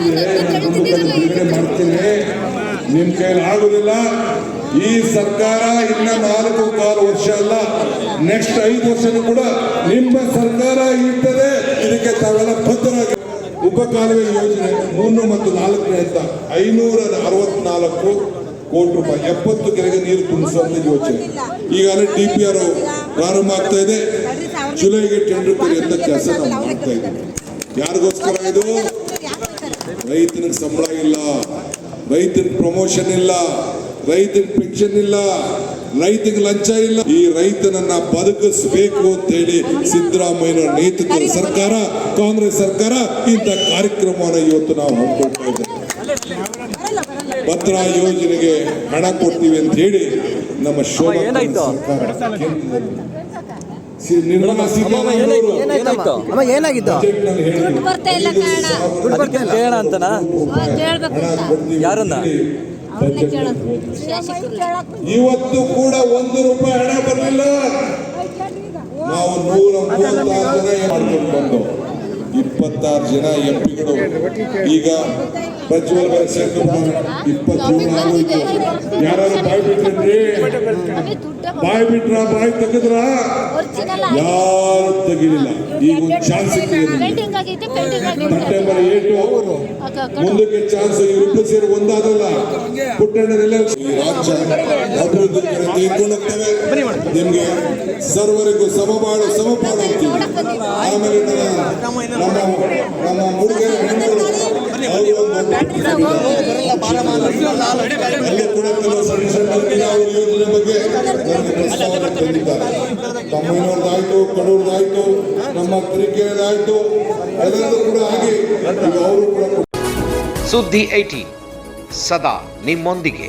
ಬಿಡುಗಡೆ ಮಾಡ್ತೀನಿ ನಿಮ್ ಕೈಲಿ ಆಗುದಿಲ್ಲ. ಈ ಸರ್ಕಾರ ಇನ್ನ ನಾಲ್ಕು ಕಾಲು ವರ್ಷ ಅಲ್ಲ ನೆಕ್ಸ್ಟ್ ಐದು ವರ್ಷನೂ ಕೂಡ ನಿಮ್ಮ ಸರ್ಕಾರ ಇರ್ತದೆ. ಇದಕ್ಕೆ ತಾವೆಲ್ಲ ಉಪ ಉಪಕಾಲುವೆ ಯೋಜನೆ ಮೂರು ಮತ್ತು ನಾಲ್ಕನೇ ಅಂತ ಐನೂರ ಅರವತ್ನಾಲ್ಕು ಕೋಟಿ ರೂಪಾಯಿ, ಎಪ್ಪತ್ತು ಕೆರೆಗೆ ನೀರು ತುಂಬಿಸುವಂತ ಯೋಜನೆ. ಈಗಾಗಲೇ ಡಿ ಪಿ ಆರ್ ಪ್ರಾರಂಭ ಆಗ್ತಾ ಇದೆ. ಜುಲೈಗೆ ಟೆಂಡರ್ ಕರೆಯುವಂತ ಕೆಲಸ ಮಾಡ್ತಾ ಇದ್ದೀವಿ ಯಾರಿಗೋಸ್ಕರ ಇದು? ರೈತನಿಗೆ ಸಂಬಳ ಇಲ್ಲ ರೈತನ ಪ್ರಮೋಷನ್ ಇಲ್ಲ ರೈತನ ಪೆನ್ಷನ್ ಇಲ್ಲ ರೈತಗೆ ಲಂಚ ಇಲ್ಲ ಈ ರೈತನನ್ನ ಬದುಕಿಸಬೇಕು ಅಂತ ಹೇಳಿ ಸಿದ್ದರಾಮಯ್ಯ ನೇತೃತ್ವದ ಸರ್ಕಾರ ಕಾಂಗ್ರೆಸ್ ಸರ್ಕಾರ ಇಂಥ ಕಾರ್ಯಕ್ರಮವನ್ನು ಇವತ್ತು ನಾವು ಹಮ್ಮಿಕೊಳ್ತಾ ಇದ್ದೇವೆ ಭದ್ರಾ ಯೋಜನೆಗೆ ಹಣ ಕೊಡ್ತೀವಿ ಅಂತ ಹೇಳಿ ನಮ್ಮ ಶೋಭಾ? ಸರ್ಕಾರ ನಿರ್ಮಲಾ ಸೀತಾರಾಮನ್. ಬರ್ತಾ ಇಲ್ಲ ಕೇಳೋಣ ಅಂತನಾ? ಕೇಳ್ಬೇಕು ಯಾರನ್ನ? ಇವತ್ತು ಕೂಡ ಒಂದು ರೂಪಾಯಿ ಹಣ ಬರಲಿಲ್ಲ. ನಾವು ನೂರ ಮೂವತ್ತಾರು ಜನ ಮಾಡ್ಕೊಂಡು ಬಂದು. ಇಪ್ಪತ್ತಾರು ಜನ ಎಂಪಿಗಳು ಈಗ ಪ್ರಜ್ವಲ್ ಸೇರ್ಕೊಂಡು ಇಪ್ಪತ್ತೇಳು ಯಾರು ಬಾಯ್ ಬಿಟ್ರಿ ಬಾಯ್ ಬಿಟ್ರ ಬಾಯ್ ತೆಗೆದ್ರ? ಯಾರು ತೆಗಿಲಿಲ್ಲ ಈಗ ಒಂದು ಚಾನ್ಸ್ ಸೆಪ್ಟೆಂಬರ್ ಏಟು. ಮುಂದಕ್ಕೆ ಚಾನ್ಸ್ ಇವರಿಬ್ಬರು ಸೇರಿ ಒಂದಾದಲ್ಲ. ಪುಟ್ಟಣ್ಣನೆಲ್ಲ ಈ ರಾಜ್ಯ ಅಭಿವೃದ್ಧಿ ತೆಗೆದುಕೊಂಡು ನಿಮ್ಗೆ ಸರ್ವರಿಗೂ ಸಮಬಾಳು ಸಮಪಾಡು ಆಮೇಲೆ ನಮ್ಮ ನಮ್ಮ ನಮ್ಮ ಹುಡುಗರ ಹೆಣ್ಣುಗಳು. ಅವರು ಒಂದು ಅಲ್ಲಿ ಕೂಡ ಕೆಲವು ಸಣ್ಣ ಸಣ್ಣ ಕೆಲವು ಯೋಜನೆ ಬಗ್ಗೆ ನನಗೆ ಪ್ರಸ್ತಾವನೆ ತಂದಿದ್ದಾರೆ ತಮ್ಮನವ್ರದ್ದಾಯ್ತು ಕಡೂರ್ದಾಯ್ತು ನಮ್ಮ ತರೀಕೆರೆದಾಯ್ತು. ಎಲ್ಲರೂ ಕೂಡ ಆಗಿ ಈಗ ಅವರು ಕೂಡ ಸುದ್ದಿ ಐಟಿ ಸದಾ ನಿಮ್ಮೊಂದಿಗೆ.